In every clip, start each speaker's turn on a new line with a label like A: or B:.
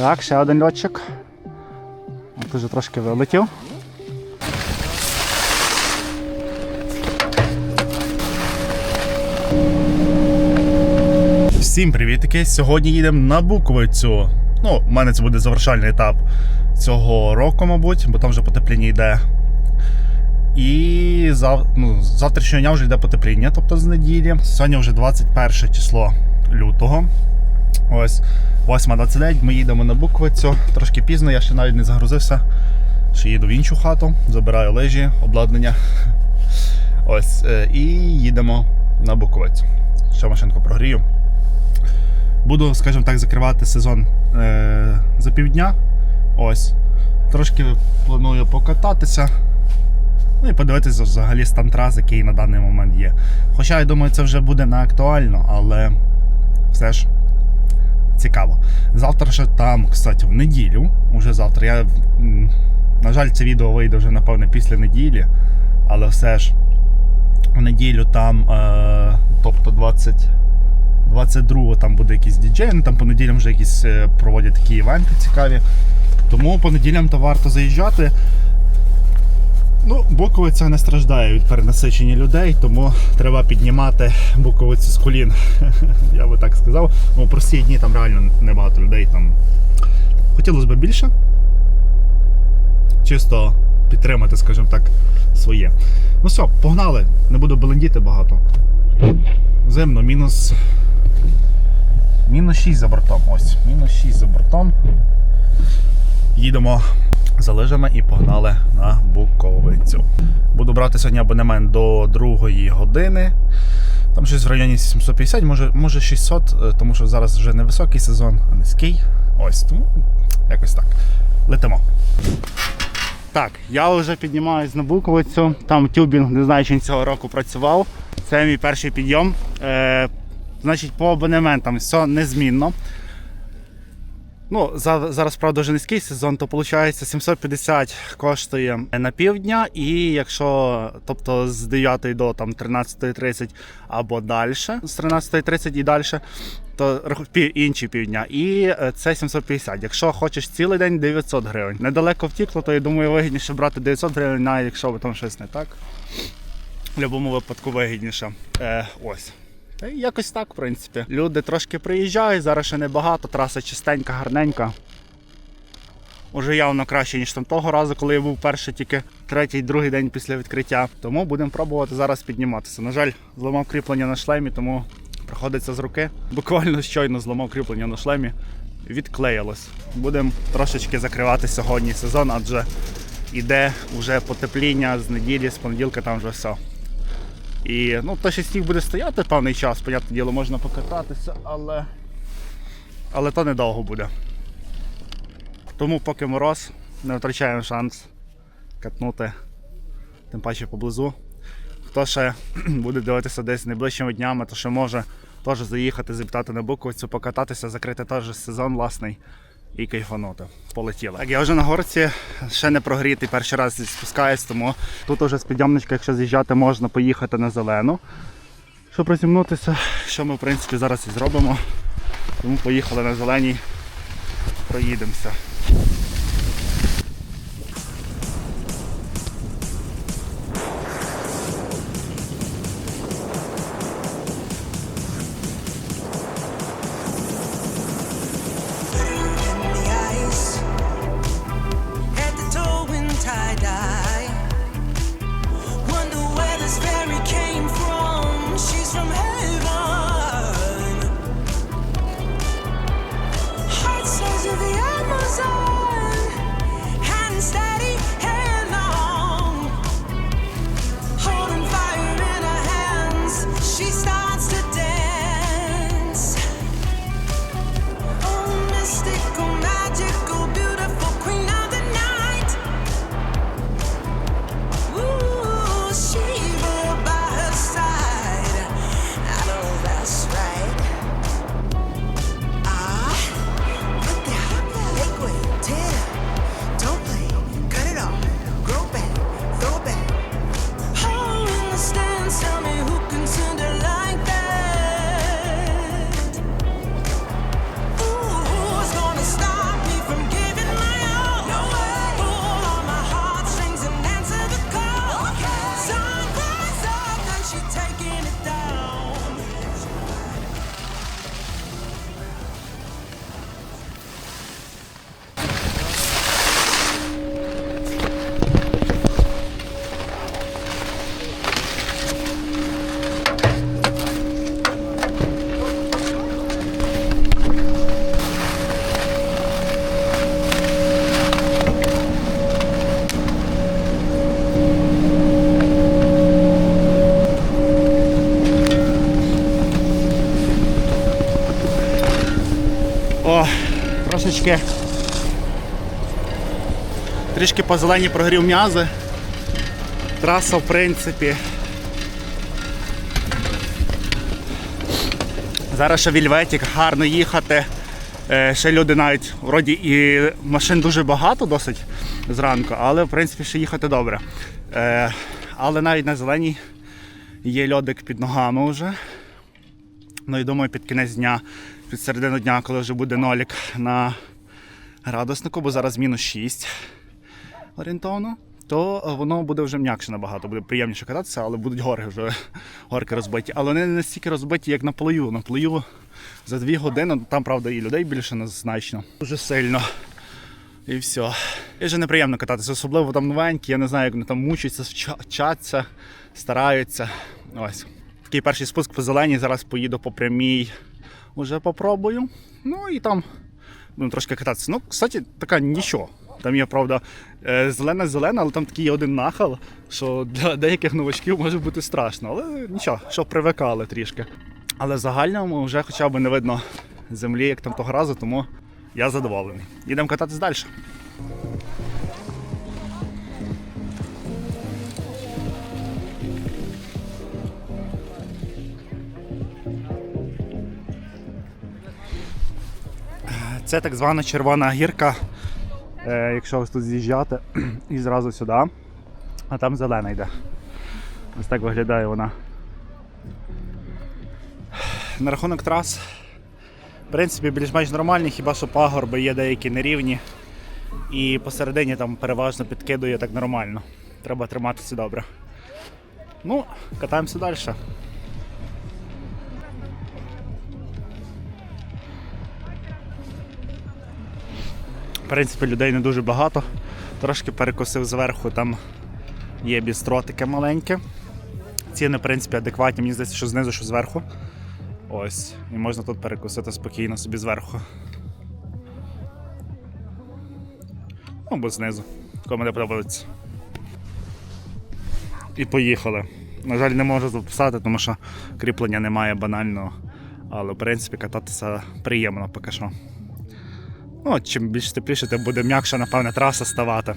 A: Так, ще один льотчик. От уже трошки вилетів. Всім привітики! Сьогодні їдемо на Буковицю. Ну, у мене це буде завершальний етап цього року, мабуть, бо там вже потепління йде. І зав... ну, завтрашнього дня вже йде потепління, тобто з неділі. Сьогодні вже 21 число лютого. Ось 8.29, ми їдемо на Буковицю. Трошки пізно, я ще навіть не загрузився. Ще їду в іншу хату, забираю лежі, обладнання. Ось, е, і їдемо на Буковицю. Ще машинку прогрію. Буду, скажімо так, закривати сезон е, за півдня. Ось. Трошки планую покататися. Ну і подивитися взагалі стан трас, який на даний момент є. Хоча, я думаю, це вже буде не актуально, але все ж цікаво. Завтра ще там, кстати, в неділю. Уже завтра. Я, на жаль, це відео вийде вже, напевне, після неділі. Але все ж в неділю там, е, тобто 20. 22-го там буде якийсь діджей, ну там по неділям вже якісь е, проводять такі івенти цікаві. Тому по неділям то варто заїжджати. Ну, Буковиця не страждає від перенасичення людей, тому треба піднімати Буковицю з колін. Я би так сказав. Ну, прості дні там реально небагато людей. Там Хотілося б більше. Чисто підтримати, скажімо так, своє. Ну все, погнали, не буду белендіти багато. Зимно, мінус. Мінус 6 за бортом. Ось, мінус 6 за бортом. Їдемо за лижами і погнали на Буковицю. Буду брати сьогодні абонемент до 2 години. Там щось в районі 750, може, може 600, е, тому що зараз вже не високий сезон, а низький. Ось, тому якось так. Летимо. Так, я вже піднімаюсь на Буковицю. Там тюбінг, не знаю, чи цього року працював. Це мій перший підйом. Е, значить, по абонементам все незмінно. Ну, за- зараз, правда, вже низький сезон, то виходить 750 коштує на півдня, і якщо тобто з 9 до там, 13.30 або далі, з 13.30 і далі, то інші півдня. І е, це 750. Якщо хочеш цілий день 900 гривень. Недалеко втікло, то я думаю, вигідніше брати 900 гривень, якщо там щось не так. В будь-якому випадку вигідніше. Е, ось. Та якось так, в принципі. Люди трошки приїжджають, зараз ще небагато, траса чистенька, гарненька. Уже явно краще, ніж там того разу, коли я був перший, тільки третій, другий день після відкриття. Тому будемо пробувати зараз підніматися. На жаль, зламав кріплення на шлемі, тому приходиться з руки. Буквально щойно зламав кріплення на шлемі. Відклеїлось. Будемо трошечки закривати сьогодні сезон, адже іде вже потепління з неділі, з понеділка там вже все. І ну, то ще сніг буде стояти певний час, понятне діло, можна покататися, але, але то недовго буде. Тому поки мороз, не втрачаємо шанс катнути, тим паче поблизу. Хто ще буде дивитися десь найближчими днями, то ще може теж заїхати, завітати на Буковицю, покататися, закрити теж сезон власний і кайфанути. Полетіли. Так, я вже на горці ще не прогрітий, перший раз спускаюсь, тому тут уже з підйомничка, якщо з'їжджати, можна поїхати на зелену, щоб розімнутися, що ми в принципі зараз і зробимо. Тому поїхали на зеленій, проїдемося. Трішечки. Трішки по зелені прогрів м'язи. Траса, в принципі. Зараз ще вільветик, гарно їхати. Е, Ще люди навіть вроді і машин дуже багато досить зранку, але в принципі ще їхати добре. Е, Але навіть на зеленій є льодик під ногами вже. Ну і думаю, під кінець дня, під середину дня, коли вже буде нолік на градуснику, бо зараз мінус 6 орієнтовно, то е, воно буде вже м'якше набагато, буде приємніше кататися, але будуть гори вже горки розбиті. Але вони не настільки розбиті, як на плою. На плою за дві години, ну, там, правда, і людей більше значно. Дуже сильно. І все. І вже неприємно кататися, особливо там новенькі, я не знаю, як вони там мучаться, вчаться, стараються. Ось. Такий перший спуск по зеленій, зараз поїду по прямій, уже попробую. Ну і там будемо трошки кататися. Ну, кстати, така нічого. Там є, правда, зелена-зелена, але там такий є один нахил, що для деяких новачків може бути страшно. Але нічого, що привикали трішки. Але в загальному вже хоча б не видно землі, як там того разу, тому я задоволений. Їдемо кататись далі. Це так звана червона гірка, е, якщо ось тут з'їжджати, і зразу сюди, а там зелена йде. Ось так виглядає вона. На рахунок трас, в принципі, більш-менш нормальні, хіба що пагорби є деякі нерівні. І посередині там переважно підкидує так нормально. Треба триматися добре. Ну, катаємося далі. Принципі, людей не дуже багато. Трошки перекосив зверху, там є бістро таке маленьке. Ціни, в принципі, адекватні, мені здається, що знизу, що зверху. Ось. І можна тут перекусити спокійно собі зверху. Ну, Або знизу. Кому не подобається. І поїхали. На жаль, не можу записати, тому що кріплення немає банального. Але в принципі кататися приємно поки що. Ну, чим більш тепліше, тим буде м'якша, напевне, траса ставати.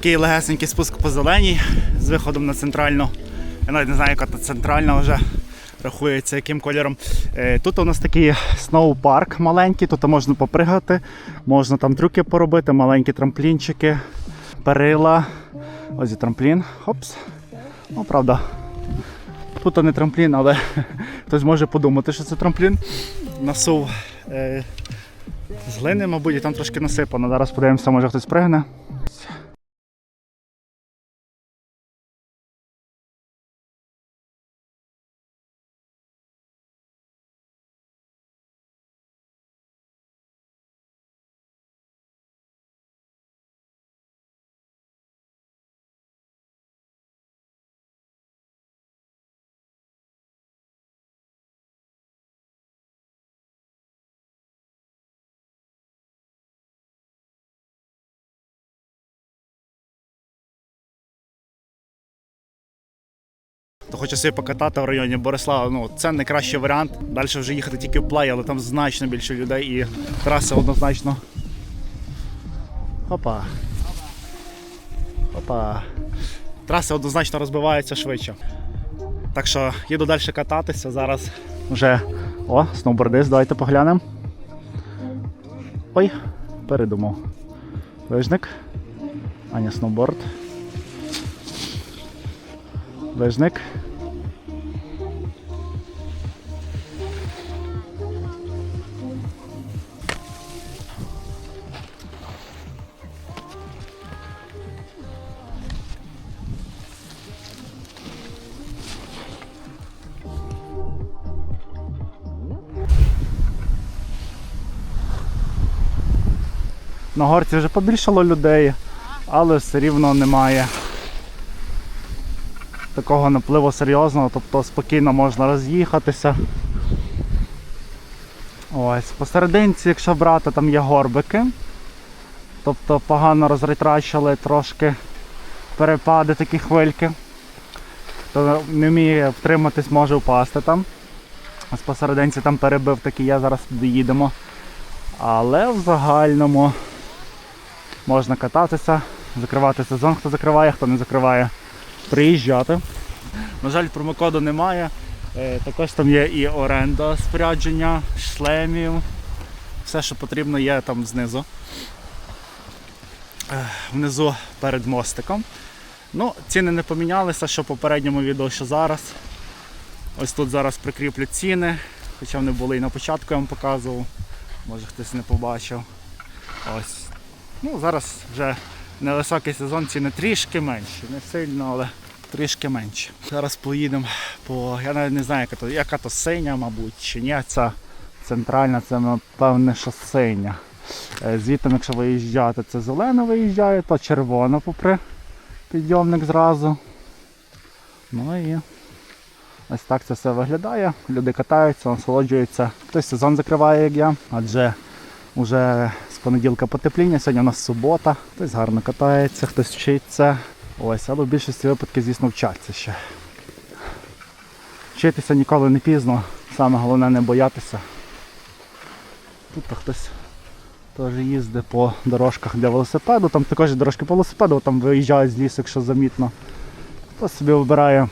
A: Такий легесенький спуск по зеленій з виходом на центральну. Я навіть не знаю, яка тут центральна вже рахується, яким кольором. Е, Тут у нас такий сноу-парк маленький, тут можна попригати, можна там трюки поробити, маленькі трамплінчики, перила. Ось і трамплін. Хопс. Ну, правда. Тут не трамплін, але хтось може подумати, що це трамплін. Насув е, з глини, мабуть, і там трошки насипано. Зараз подивимося, може хтось пригне. Хто хоче собі покатати в районі Борислава, ну це найкращий варіант. Далі вже їхати тільки в плей, але там значно більше людей і траси однозначно. Опа. Опа. Траси однозначно розбиваються швидше. Так що їду далі кататися. Зараз вже. О, сноубордист, давайте поглянемо. Ой, передумав. Лижник. Аня сноуборд. Лижник. На горці вже побільшало людей, але все рівно немає такого напливу серйозного, тобто спокійно можна роз'їхатися. Ось, посерединці, якщо брати, там є горбики. Тобто погано розритрачили трошки перепади такі хвильки. Хто не вміє втриматись, може впасти там. Ось посерединці там перебив такий, я зараз доїдемо. Але в загальному можна кататися, закривати сезон, хто закриває, хто не закриває, приїжджати. На жаль, промокоду немає. Е, Також там є і оренда спорядження, шлемів. Все, що потрібно, є там знизу. Е, Внизу перед мостиком. Ну, ціни не помінялися, що в попередньому відео, що зараз. Ось тут зараз прикріплю ціни, хоча вони були і на початку я вам показував. Може хтось не побачив. Ось. Ну, зараз вже невисокий сезон, ціни трішки менші. Не сильно, але трішки менші. Зараз поїдемо по. Я навіть не знаю, яка то, яка то синя, мабуть, чи ні. Ця центральна, це напевне, що синя. Е, Звідти, якщо виїжджати, це зелено виїжджає, то червоно попри підйомник зразу. Ну і ось так це все виглядає. Люди катаються, насолоджуються. Хтось сезон закриває, як я, адже вже понеділка потепління, сьогодні у нас субота, хтось гарно катається, хтось вчиться. Ось, але в більшості випадків, звісно, вчаться ще. Вчитися ніколи не пізно, саме головне не боятися. Тут то хтось теж їздить по дорожках для велосипеду, там також дорожки по велосипеду, там виїжджають з лісу, якщо замітно. Хто собі вибирає,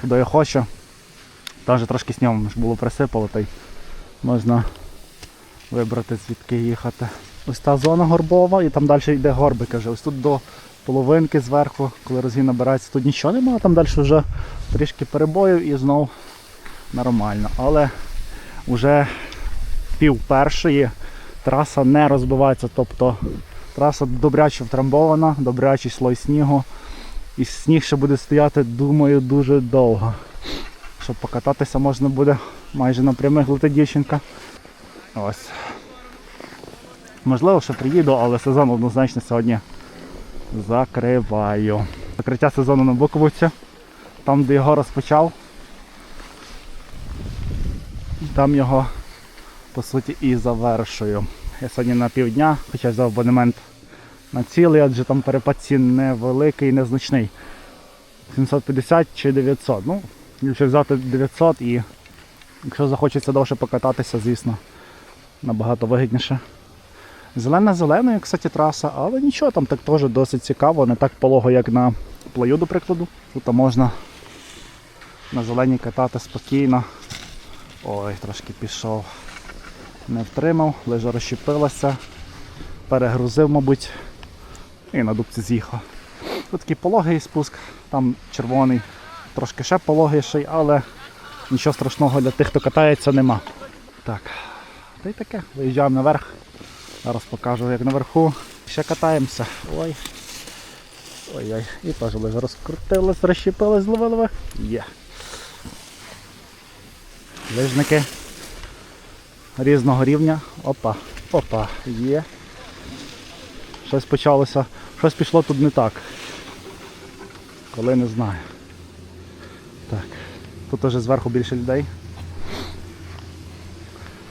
A: куди я хочу. Там вже трошки снігом було присипало, та й можна вибрати звідки їхати. Ось та зона горбова і там далі йде горбики вже. Ось тут до половинки зверху, коли розгін набирається, тут нічого немає, там далі вже трішки перебоїв і знов нормально. Але вже пів першої траса не розбивається, тобто траса добряче втрамбована, добрячий слой снігу. І сніг ще буде стояти, думаю, дуже довго. Щоб покататися можна буде майже на прямих летить дівчинка. Ось. Можливо, що приїду, але сезон однозначно сьогодні закриваю. Закриття сезону на Буковиці, там де його розпочав. Там його по суті і завершую. Я сьогодні на півдня, хоча взяв абонемент на цілий, адже там перепад цін невеликий незначний. 750 чи 900. Ну, якщо взяти 900 і якщо захочеться довше покататися, звісно, набагато вигідніше. Зелена зеленою, кстати, траса, але нічого, там так теж досить цікаво, не так полого, як на плаю, до прикладу. Тут можна на зеленій катати спокійно. Ой, трошки пішов. Не втримав, лежа розщепилася, перегрузив, мабуть, і на дубці з'їхав. Тут такий пологий спуск, там червоний, трошки ще пологіший, але нічого страшного для тих, хто катається, нема. Так, та й таке, виїжджаємо наверх. Зараз покажу, як наверху. Ще катаємося. Ой. Ой-ой. І теж лежа розкрутилась, розщепилась, зловили. Є. Лижники різного рівня. Опа, опа, є. Щось почалося. Щось пішло тут не так. Коли не знаю. Так. Тут уже зверху більше людей.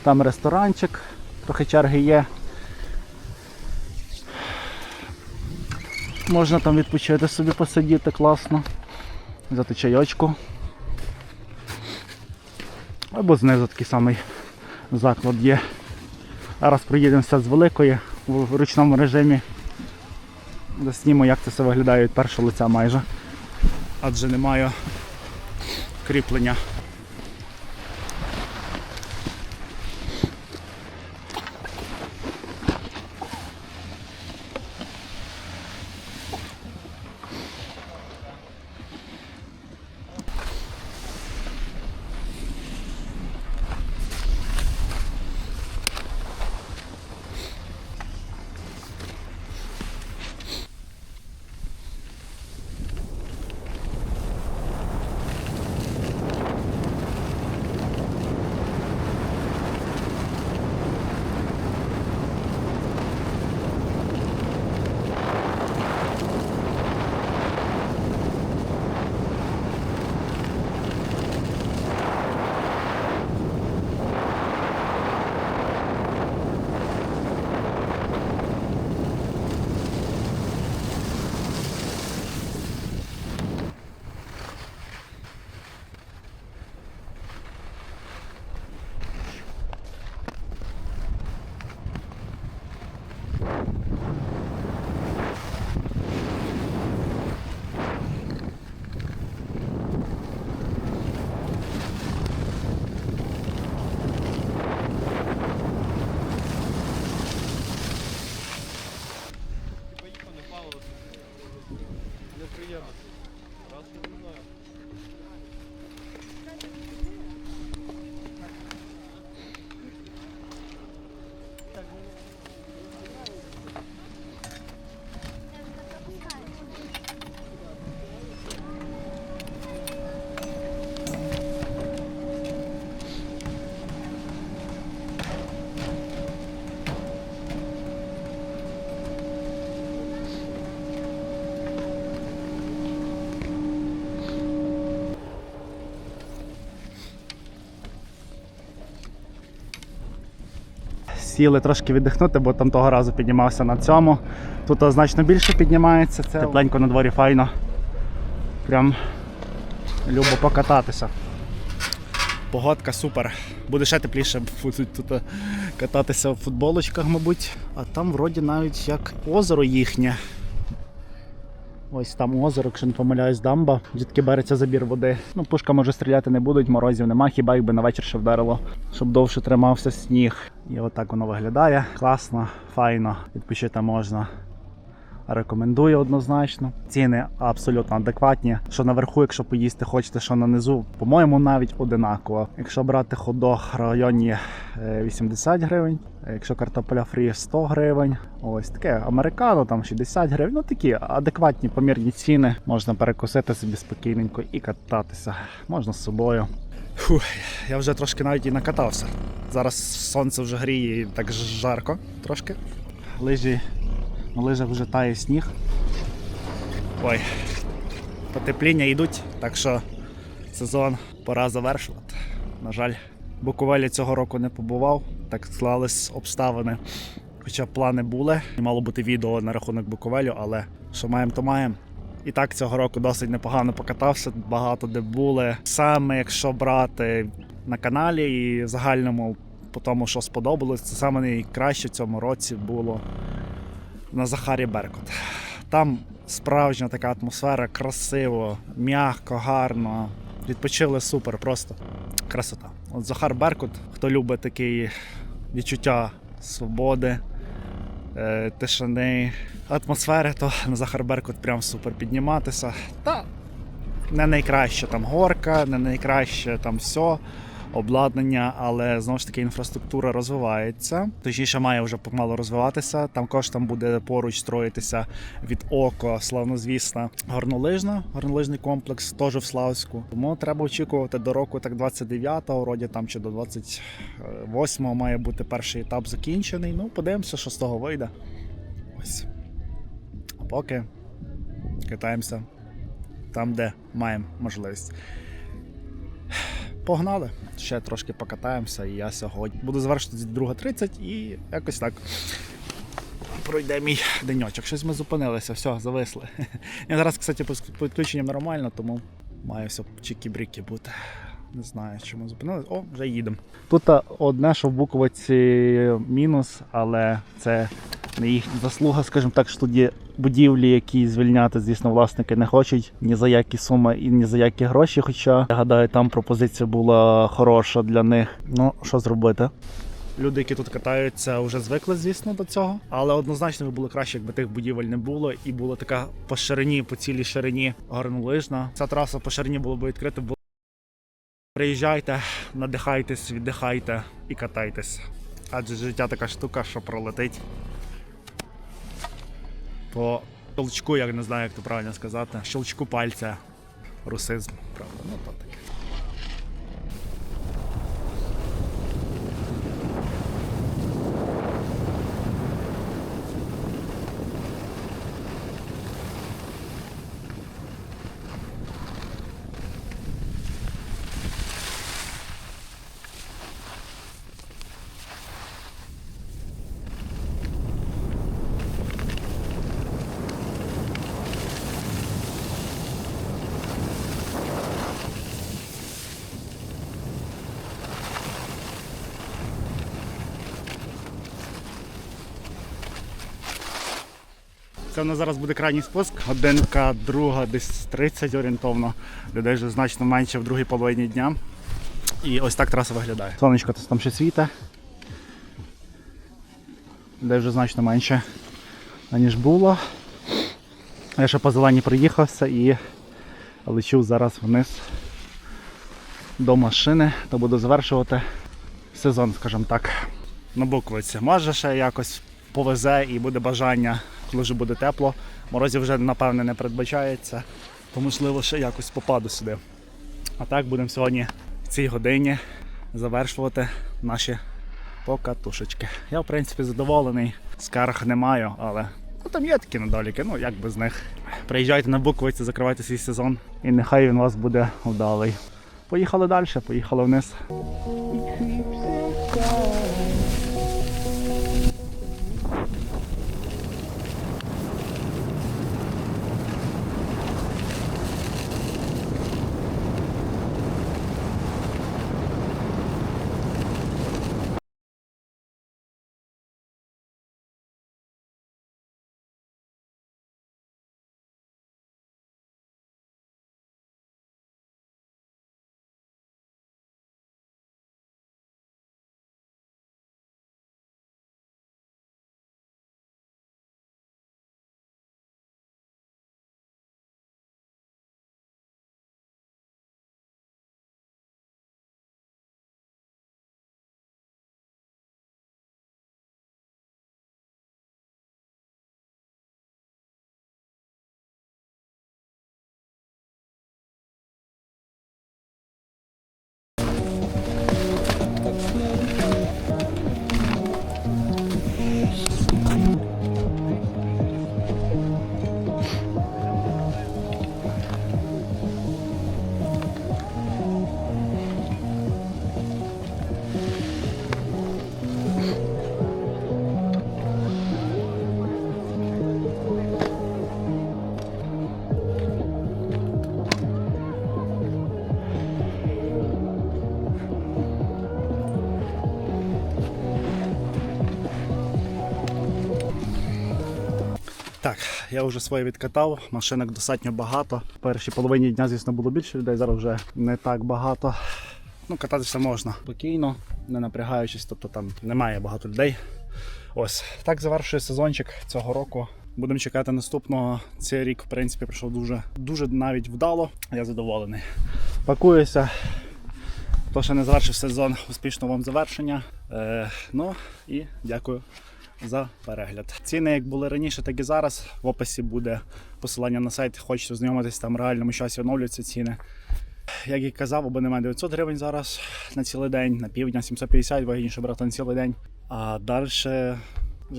A: Там ресторанчик, трохи черги є. Можна там відпочити собі посидіти класно, взяти чайочку. Або знизу такий самий заклад є. Зараз проїдемося з великої в ручному режимі. Заснімо, як це все виглядає від першого лиця майже, адже немає кріплення. Сіли трошки віддихнути, бо там того разу піднімався на цьому. Тут значно більше піднімається. Це тепленько на дворі файно. Прям любо покататися. Погодка супер. Буде ще тепліше, тут кататися в футболочках, мабуть. А там вроді навіть як озеро їхнє. Ось там озеро, якщо не помиляюсь, дамба, звідки береться забір води. Ну, пушка може стріляти не будуть, морозів нема, хіба якби на вечір ще вдарило, щоб довше тримався сніг. І отак воно виглядає. Класно, файно, відпочити можна. Рекомендую однозначно. Ціни абсолютно адекватні. Що наверху, якщо поїсти хочете, що на низу, по-моєму, навіть одинаково. Якщо брати ходох в районі е, 80 гривень, якщо картопля фрі 100 гривень. Ось таке американо, там 60 гривень. Ну такі адекватні помірні ціни. Можна перекусити собі спокійненько і кататися. Можна з собою. Фух, я вже трошки навіть і накатався. Зараз сонце вже гріє і так жарко трошки. Лижі на лижах вже тає сніг. Ой, потепління йдуть, так що сезон пора завершувати. На жаль, Буковелі цього року не побував, так склались обставини. Хоча плани були, мало бути відео на рахунок Буковелю, але що маємо, то маємо. І так цього року досить непогано покатався, багато де були. Саме якщо брати на каналі і загальному по тому, що сподобалось, це саме найкраще в цьому році було на Захарі Беркут. Там справжня така атмосфера, красиво, м'яко, гарно. Відпочили супер, просто красота. От Захар Беркут, хто любить такі відчуття свободи, е, тишини, атмосфери, то на Захар Беркут прям супер підніматися. Та не найкраще там горка, не найкраще там все. Обладнання, але знову ж таки інфраструктура розвивається. Точніше, має вже помало розвиватися. Там також там буде поруч строїтися від око, славнозвісна горнолижна, горнолижний комплекс, теж в Славську. Тому треба очікувати до року, так 29-го, вроді там чи до 28-го має бути перший етап закінчений. Ну, подивимося, що з того вийде. Ось. А поки катаємося там, де маємо можливість. Погнали. Ще трошки покатаємося, і я сьогодні буду завершити 2.30 і якось так пройде мій деньочок. Щось ми зупинилися, все, зависли. Я зараз, кстати, з підключенням нормально, тому має все чікі-бріки бути. Не знаю, чому зупинилися. О, вже їдемо. Тут одне, що в Буковиці мінус, але це їхня заслуга, скажімо так, що тоді будівлі, які звільняти, звісно, власники не хочуть ні за які суми і ні за які гроші. Хоча я гадаю, там пропозиція була хороша для них. Ну, що зробити? Люди, які тут катаються, вже звикли, звісно, до цього. Але однозначно би було краще, якби тих будівель не було, і була така по ширині, по цілій ширині горнолижна. Ця траса по ширині була б відкрита. Було... Приїжджайте, надихайтесь, віддихайте і катайтесь. Адже життя така штука, що пролетить по щелчку, я не знаю, як то правильно сказати. Щелчку пальця. Русизм, правда, ну то таке. Це в нас зараз буде крайній спуск. Годинка, друга, десь 30 орієнтовно. Людей вже значно менше в другій половині дня. І ось так траса виглядає. Сонечко там ще світе. Людей вже значно менше, аніж було. Я ще по зелені приїхався і лечу зараз вниз до машини та буду завершувати сезон, скажімо так, на буквиці. Може ще якось повезе і буде бажання, коли вже буде тепло. Морозів вже напевне не передбачається, то можливо ще якось попаду сюди. А так будемо сьогодні в цій годині завершувати наші покатушечки. Я в принципі задоволений, скарг не маю, але ну, там є такі недоліки, ну як без них. Приїжджайте на буквиці, закривайте свій сезон і нехай він у вас буде вдалий. Поїхали далі, поїхали вниз. Я вже своє відкатав, машинок достатньо багато. В першій половині дня, звісно, було більше людей, зараз вже не так багато. Ну, кататися можна спокійно, не напрягаючись, тобто там немає багато людей. Ось так завершує сезончик цього року. Будемо чекати наступного. Цей рік, в принципі, пройшов дуже, дуже навіть вдало. Я задоволений. Пакуюся. Хто ще не завершив сезон, успішного вам завершення. Е, ну і дякую за перегляд. Ціни, як були раніше, так і зараз. В описі буде посилання на сайт. Хочете ознайомитись, там в реальному часі оновлюються ціни. Як і казав, абонемент 900 гривень зараз на цілий день, на півдня 750, вигідніше брати на цілий день. А далі вже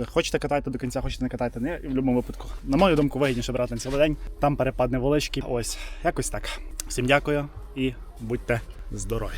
A: хочете катати до кінця, хочете не катати. Не, в будь-якому випадку. На мою думку, вигідніше брати на цілий день. Там перепад невеличкий. Ось, якось так. Всім дякую і будьте здорові.